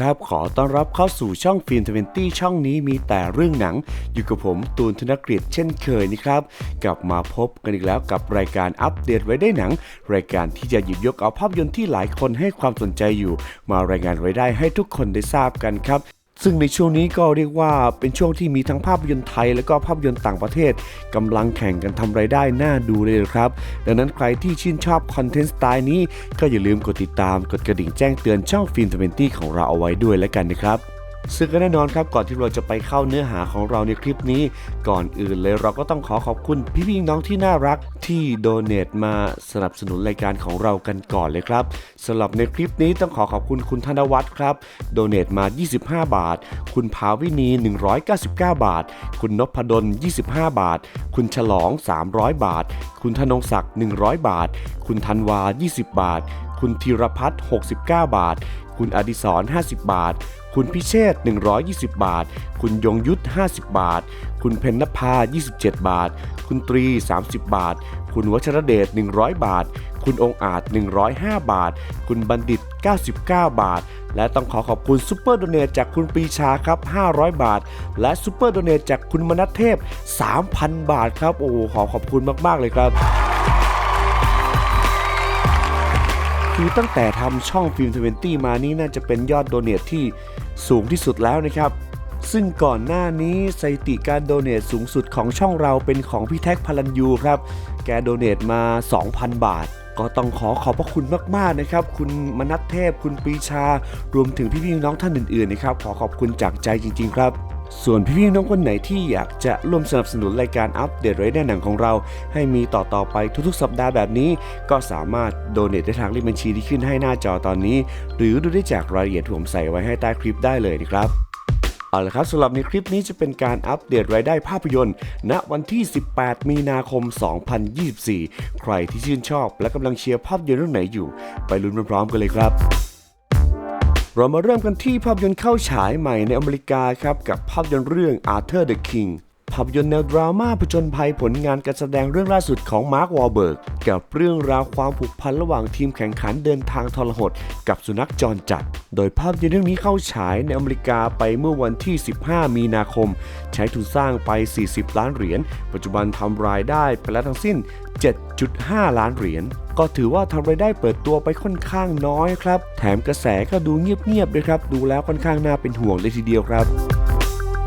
ครับ ขอต้อนรับเข้าสู่ช่องฟิล์มทเวนตี้ช่องนี้มีแต่เรื่องหนัง อยู่กับผมตูนธนกฤษเช่นเคยนะครับ กลับมาพบกันอีกแล้วกับรายการอัปเดตไว้ได้หนัง รายการที่จะหยิบยกเอาภาพยนตร์ที่หลายคนให้ความสนใจอยู่ มารายงานไว้ได้ให้ทุกคนได้ทราบกันครับ ซึ่งในช่วงนี้ก็เรียกว่าเป็นช่วงที่มีทั้งภาพยนตร์ไทย และก็ภาพยนตร์ต่างประเทศกำลังแข่งกันทำไรายได้น่าดูเลยครับ ดังนั้นใครที่ชื่นชอบคอนเทนต์สไตล์นี้ ก็อย่าลืมกดติดตามกดกระดิ่งแจ้งเตือนช่องฟิล์มทเวนตี้ของเราเอาไว้ด้วยแล้วกันนะครับ ซึ่งก็แน่นอนครับก่อนที่เราจะไปเข้าเนื้อหาของเราในคลิปนี้ ก่อนอื่นเลยเราก็ต้องขอขอบคุณพี่พี่น้องที่น่ารักที่โดเน a มาสนับสนุนรายการของเรากันก่อนเลยครับสำหรับในคลิปนี้ต้องขอขอบคุณคุณธนวัฒน์ครับโดเน a มา 25 บาท คุณภาวินี 199 บาท คุณนพดล 25 บาท คุณฉลอง 300 บาท คุณธนงศักดิ์ 100 บาท คุณธันวา 20 บาท คุณธีรพัฒน์69 บาท คุณอดิศร50 บาท คุณพิเชษ120 บาท คุณยงยุทธ50 บาท คุณเพญนภา 27 บาท คุณตรี 30 บาท คุณวัชรเดช 100 บาท คุณองอาจ 105 บาท คุณบัณฑิต 99 บาท และต้องขอขอบคุณซูเปอร์โดเน e จากคุณปีชาครับ 500 บาท และซูเปอร์โดเน e จากคุณมนัทเทพ 3,000 บาทครับ โอ้ขอขอบคุณมาก ๆ เลยครับ คือตั้งแต่ทำช่องฟิล์มทเวนตี้มานี่น่าจะเป็นยอดโดเนทที่สูงที่สุดแล้วนะครับ ซึ่งก่อนหน้านี้สถิติการโดเนทสูงสุดของช่องเราเป็นของพี่แท็กพลันยูครับ แกโดเนทมา 2,000 บาท ก็ต้องขอขอบพระคุณมากๆนะครับ คุณมนัทเทพ คุณปีชา รวมถึงพี่ๆน้องท่านอื่นๆนะครับ ขอขอบคุณจากใจจริง ๆ ครับ ส่วนพี่ๆน้องคนไหนที่อยากจะร่วมสนับสนุนรายการอัปเดตรายได้หนังของเรา ให้มีต่อๆไปทุกๆ สัปดาห์แบบนี้ ก็สามารถโดเนทได้ทางเลขบัญชีที่ขึ้นให้หน้าจอตอนนี้ หรือดูได้จากรายละเอียดที่ผมใส่ไว้ให้ใต้คลิปได้เลยนะครับเอาละครับสำหรับในคลิปนี้จะเป็นการอัปเดตรายได้ภาพยนตร์ ณวันที่ 18 มีนาคม 2024 ใครที่ชื่นชอบและกำลังเชียร์ภาพยนตร์เรื่องไหนอยู่ ไปลุ้นพร้อมๆกันเลยครับ เรามาเริ่มกันที่ภาพยนตร์เข้าฉายใหม่ในอเมริกาครับ กับภาพยนตร์เรื่อง Arthur the King ภาพยนตร์แนวดราม่าผจญภัยผลงานการแสดงเรื่องล่าสุดของมาร์ควอลเบิร์กกับเรื่องราวความผูกพันระหว่างทีมแข่งขันเดินทางทรหดกับสุนัขจรจัด โดยภาพยนตร์เรื่องนี้เข้าฉายในอเมริกาไปเมื่อวันที่ 15 มีนาคม ใช้ทุนสร้างไป 40 ล้านเหรียญ ปัจจุบันทำรายได้ไปแล้วทั้งสิ้น 7.5 ล้านเหรียญ ก็ถือว่าทำรายได้เปิดตัวไปค่อนข้างน้อยครับ แถมกระแสก็ดูเงียบๆด้วยครับ ดูแล้วค่อนข้างน่าเป็นห่วงเลยทีเดียวครับ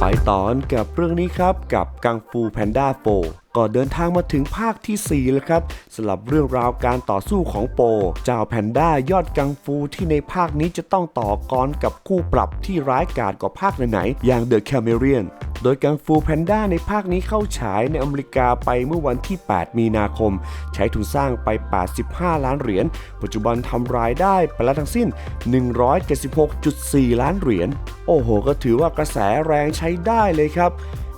ไปต่อนกับเรื่องนี้ครับกับกังฟูแพนด้าโฟ ก็เดินทางมาถึงภาคทีสี่ 4 แล้วครับสำหรับเรื่องราวการต่อสู้ของโป เจ้าแพนด้ายอดกังฟูที่ในภาคนี้จะต้องต่อกรกับคู่ปรับที่ร้ายกาจกว่าภาคไหนๆอย่างเดอะแคมเมเรียนโดยกังฟูแพนด้าในภาคนี้เข้าฉายในอเมริกาไปเมื่อวันที่ 8 มีนาคม ใช้ทุนสร้างไป 85 ล้านเหรียญ ปัจจุบันทำรายได้ไปแล้วทั้งสิ้น 176.4 ล้านเหรียญ โอ้โห ก็ถือว่ากระแสแรงใช้ได้เลยครับ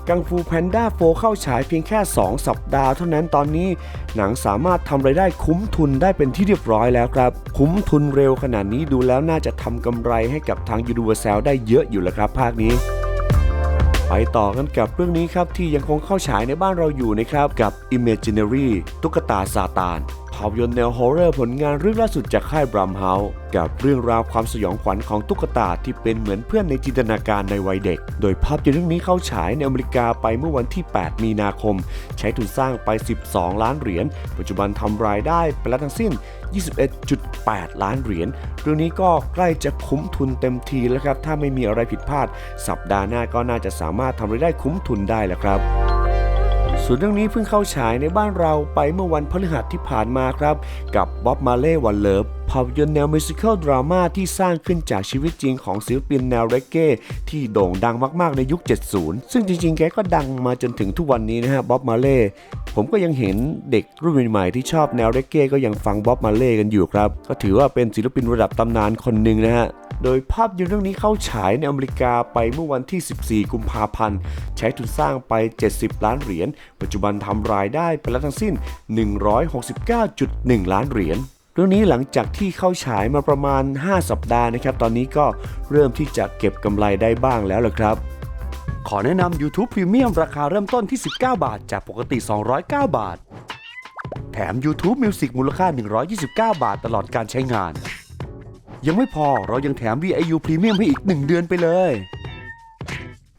กังฟูแพนด้าโฟเข้าฉายเพียงแค่ 2 สัปดาห์เท่านั้นตอนนี้ หนังสามารถทำรายได้คุ้มทุนได้เป็นที่เรียบร้อยแล้วครับ คุ้มทุนเร็วขนาดนี้ดูแล้วน่าจะทำกำไรให้กับทาง Universal ได้เยอะอยู่แล้วครับ ภาคนี้ไปต่อกันกับเรื่องนี้ครับที่ยังคงเข้าฉายในบ้านเราอยู่นะครับกับ Imaginary ตุ๊กตาซาตาน ภาพยนตร์แนวฮอร์เรอร์ผลงานเรื่องล่าสุดจากค่ายบรัมเฮาส์กับเรื่องราวความสยองขวัญของตุ๊กตาที่เป็นเหมือนเพื่อนในจินตนาการในวัยเด็ก โดยภาพยนตร์เรื่องนี้เข้าฉายในอเมริกาไปเมื่อวันที่ 8 มีนาคม ใช้ทุนสร้างไป 12 ล้านเหรียญ ปัจจุบันทำรายได้ไปแล้วทั้งสิ้น 21.8 ล้านเหรียญ เรื่องนี้ก็ใกล้จะคุ้มทุนเต็มทีแล้วครับ ถ้าไม่มีอะไรผิดพลาด สัปดาห์หน้าก็น่าจะสามารถทำรายได้คุ้มทุนได้แล้วครับ ส่วนเรื่องนี้เพิ่งเข้าฉายในบ้านเราไปเมื่อวันพฤหัสที่ผ่านมาครับ กับบ๊อบมาเล่วันเลิฟภาพยนตร์แนวมิวสิควลดราม่าที่สร้างขึ้นจากชีวิตจริงของศิลปินแนวเรเก้ที่โด่งดังมากๆในยุค 70 ซึ่งจริงๆ แกก็ดังมาจนถึงทุกวันนี้นะฮะบ๊อบมาเล่ผมก็ยังเห็นเด็กรุ่นใหม่ๆที่ชอบแนวเรเก้ก็ยังฟังบ๊อบมาเล่กันอยู่ครับ ก็ถือว่าเป็นศิลปินระดับตำนานคนหนึ่งนะฮะ โดยภาพยนตร์เรื่องนี้เข้าฉายในอเมริกาไปเมื่อวันที่ 14 กุมภาพันธ์ ใช้ทุนสร้างไป 70 ล้านเหรียญ ปัจจุบันทำรายได้ไปแล้วทั้งสิ้น 169.1 ล้านเหรียญเรื่องนี้หลังจากที่เข้าฉายมาประมาณ 5 สัปดาห์นะครับ ตอนนี้ก็เริ่มที่จะเก็บกำไรได้บ้างแล้วล่ะครับ ขอแนะนำ YouTube Premium ราคาเริ่มต้นที่ 19 บาท จากปกติ 209 บาท แถม YouTube Music มูลค่า 129 บาทตลอดการใช้งาน ยังไม่พอเรายังแถม VIU Premium ให้อีก 1 เดือนไปเลย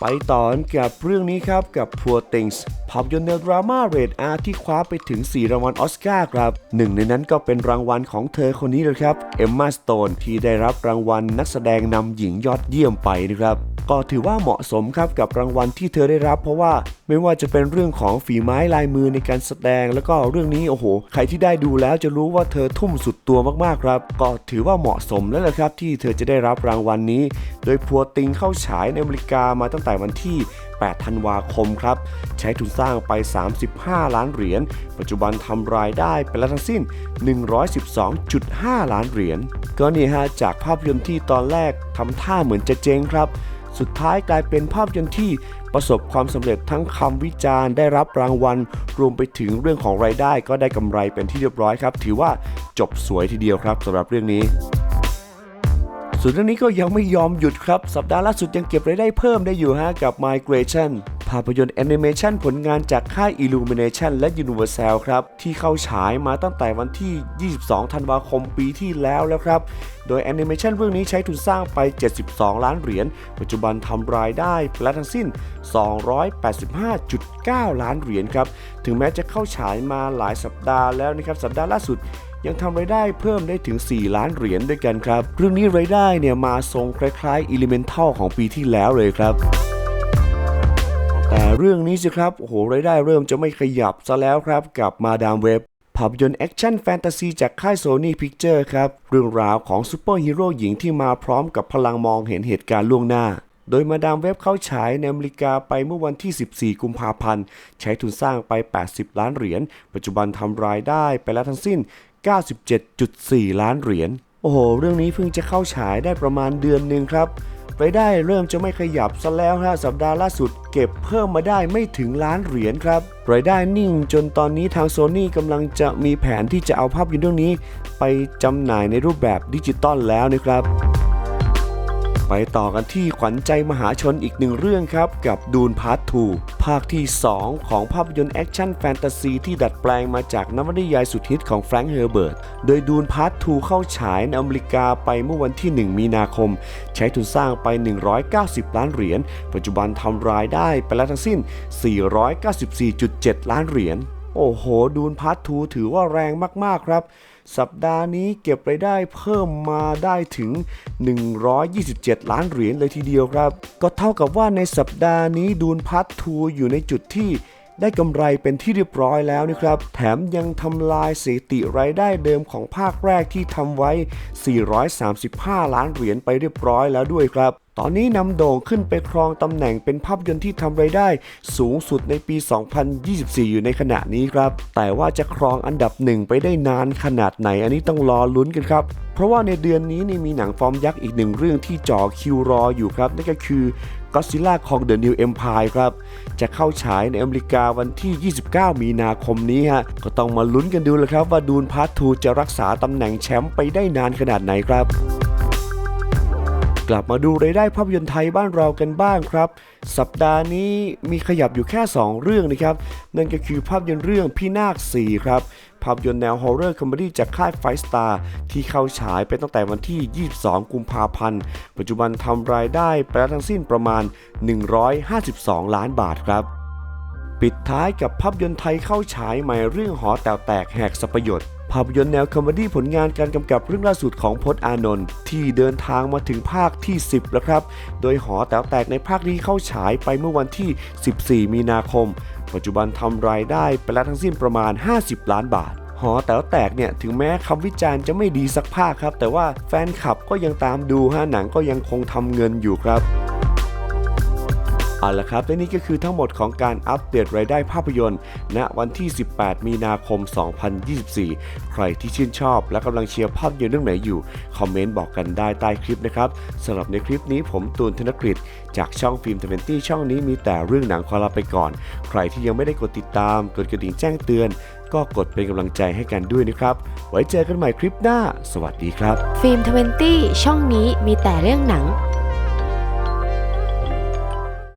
ไปต่อกับเรื่องนี้ครับกับ Poor Things ภาพยนตร์แนวดราม่าเรทอาร์ที่คว้าไปถึง 4 รางวัลออสการ์ครับ หนึ่งในนั้นก็เป็นรางวัลของเธอคนนี้เลยครับเอมมาสโตนที่ได้รับรางวัลนักแสดงนำหญิงยอดเยี่ยมไปนะครับ ก็ถือว่าเหมาะสมครับกับรางวัลที่เธอได้รับ เพราะว่าไม่ว่าจะเป็นเรื่องของฝีไม้ลายมือในการแสดง แล้วก็เรื่องนี้โอ้โห ใครที่ได้ดูแล้วจะรู้ว่าเธอทุ่มสุดตัวมากๆครับ ก็ถือว่าเหมาะสมแล้วแหละครับ ที่เธอจะได้รับรางวัลนี้ โดยพัวติงเข้าฉายในอเมริกามาตั้งแต่วันที่ 8 ธันวาคมครับ ใช้ทุนสร้างไป 35 ล้านเหรียญ ปัจจุบันทำรายได้ไปแล้วทั้งสิ้น 112.5 ล้านเหรียญ ก็นี่ฮะจากภาพยนตร์ที่ตอนแรกทำท่าเหมือนจะเจ๊งครับ สุดท้ายกลายเป็นภาพยนตร์ที่ประสบความสำเร็จทั้งคำวิจารณ์ได้รับรางวัล รวมไปถึงเรื่องของรายได้ก็ได้กำไรเป็นที่เรียบร้อยครับ ถือว่าจบสวยทีเดียวครับสำหรับเรื่องนี้ส่วนเรื่องนี้ก็ยังไม่ยอมหยุดครับ สัปดาห์ล่าสุดยังเก็บรายได้เพิ่มได้อยู่ฮะกับ Migration าพยนตร์แอนิเมชันผลงานจากค่าย Illumination และ Universal ครับ ที่เข้าฉายมาตั้งแต่วันที่ 22 ธันวาคมปีที่แล้วแล้วครับ โดยแอนิเมชันเรื่องนี้ใช้ทุนสร้างไป 72 ล้านเหรียญ ปัจจุบันทำรายได้ไปแล้วทั้งสิ้น 285.9 ล้านเหรียญครับ ถึงแม้จะเข้าฉายมาหลายสัปดาห์แล้วนะครับ สัปดาห์ล่าสุดยังทำรายได้เพิ่มได้ถึง 4 ล้านเหรียญด้วยกันครับ เรื่องนี้รายได้เนี่ยมาทรงคล้ายๆ Elemental ของปีที่แล้วเลยครับ แต่เรื่องนี้สิครับ โอ้โหรายได้เริ่มจะไม่ขยับซะแล้วครับกับมาดามเว็บภาพยนตร์แอคชั่นแฟนตาซีจากค่าย Sony Picture ครับ เรื่องราวของซูเปอร์ฮีโร่หญิงที่มาพร้อมกับพลังมองเห็นเหตุการณ์ล่วงหน้า โดยมาดามเว็บเข้าฉายในอเมริกาไปเมื่อวันที่ 14 กุมภาพันธ์ ใช้ทุนสร้างไป 80 ล้านเหรียญ ปัจจุบันทำรายได้ไปแล้วทั้งสิ้น 97.4 ล้านเหรียญ โอ้โห เรื่องนี้เพิ่งจะเข้าฉายได้ประมาณเดือนหนึ่งครับ รายได้เริ่มจะไม่ขยับซะแล้วฮะสัปดาห์ล่าสุดเก็บเพิ่มมาได้ไม่ถึงล้านเหรียญครับรายได้นิ่งจนตอนนี้ทางโซนี่กำลังจะมีแผนที่จะเอาภาพยนตร์เรื่องนี้ ไปจำหน่ายในรูปแบบดิจิตอลแล้วนะครับ ไปต่อกันที่ขวัญใจมหาชนอีกหนึ่งเรื่องครับ กับดูนพาร์ท2ภาคที่ 2 ของภาพยนตร์แอคชั่นแฟนตาซีที่ดัดแปลงมาจากนวนิยายสุดฮิตของแฟรงค์เฮอร์เบิร์ต โดยดูนพาร์ท2เข้าฉายในอเมริกาไปเมื่อวันที่ 1 มีนาคม ใช้ทุนสร้างไป 190 ล้านเหรียญ ปัจจุบันทำรายได้ไปแล้วทั้งสิ้น 494.7 ล้านเหรียญ โอ้โห ดูนพาร์ท2ถือว่าแรงมากๆครับ สัปดาห์นี้เก็บรายได้เพิ่มมาได้ถึง 127 ล้านเหรียญเลยทีเดียวครับ ก็เท่ากับว่าในสัปดาห์นี้ดูนพัททูอยู่ในจุดที่ ได้กำไรเป็นที่เรียบร้อยแล้วนะครับ แถมยังทำลายสถิติรายได้เดิมของภาคแรกที่ทำไว้ 435 ล้านเหรียญไปเรียบร้อยแล้วด้วยครับตอนนี้นำโด่งขึ้นไปครองตำแหน่งเป็นภาพยนตร์ที่ทำรายได้สูงสุดในปี 2024 อยู่ในขณะนี้ครับ แต่ว่าจะครองอันดับหนึ่งไปได้นานขนาดไหนอันนี้ต้องรอลุ้นกันครับ เพราะว่าในเดือนนี้นี่มีหนังฟอร์มยักษ์อีกหนึ่งเรื่องที่จ่อคิวรออยู่ครับ นั่นก็คือ Godzilla Kong the New Empire ครับ จะเข้าฉายในอเมริกาวันที่ 29 มีนาคมนี้ฮะ ก็ต้องมาลุ้นกันดูเลยครับว่าดูนพาร์ท2จะรักษาตำแหน่งแชมป์ไปได้นานขนาดไหนครับกลับมาดูรายได้ภาพยนตร์ไทยบ้านเรากันบ้างครับ สัปดาห์นี้มีขยับอยู่แค่ 2 เรื่องนะครับ นั่นก็คือภาพยนตร์เรื่องพี่นาค4ครับ ภาพยนตร์แนวฮอร์เรอร์คอมเมดี้จากค่ายไฟสตาร์ที่เข้าฉายไปตั้งแต่วันที่ 22 กุมภาพันธ์ ปัจจุบันทำรายได้ไปแล้วทั้งสิ้นประมาณ 152 ล้านบาทครับปิดท้ายกับภาพยนตร์ไทยเข้าฉายใหม่เรื่องหอแต๋วแตกแหกสัพยศภาพยนตร์แนวคอมเมดี้ผลงานการกำกับเรื่องล่าสุดของพจน์อานนท์ที่เดินทางมาถึงภาคที่ 10 แล้วครับ โดยหอแต๋วแตกในภาคนี้เข้าฉายไปเมื่อวันที่ 14 มีนาคม ปัจจุบันทำรายได้ไปแล้วทั้งสิ้นประมาณ 50 ล้านบาทหอแต๋วแตกเนี่ยถึงแม้คำวิจารณ์จะไม่ดีสักภาคครับ แต่ว่าแฟนคลับก็ยังตามดูฮะหนังก็ยังคงทำเงินอยู่ครับ เอาละครับและนี่ก็คือทั้งหมดของการอัปเดตรายได้ภาพยนตร์ ณวันที่ 18 มีนาคม 2024 ใครที่ชื่นชอบ และกำลังเชียร์ภาพยนตร์เรื่องไหนอยู่ คอมเมนต์บอกกันได้ใต้คลิปนะครับสำหรับในคลิปนี้ผมตูนธนกฤษจากช่องฟิล์มทเวนตี้ช่องนี้มีแต่เรื่องหนังขอลาไปก่อน ใครที่ยังไม่ได้กดติดตาม กดกระดิ่งแจ้งเตือน ก็กดเป็นกำลังใจให้กันด้วยนะครับ ไว้เจอกันใหม่คลิปหน้า สวัสดีครับ ฟิล์มทเวนตี้ช่องนี้มีแต่เรื่องหนัง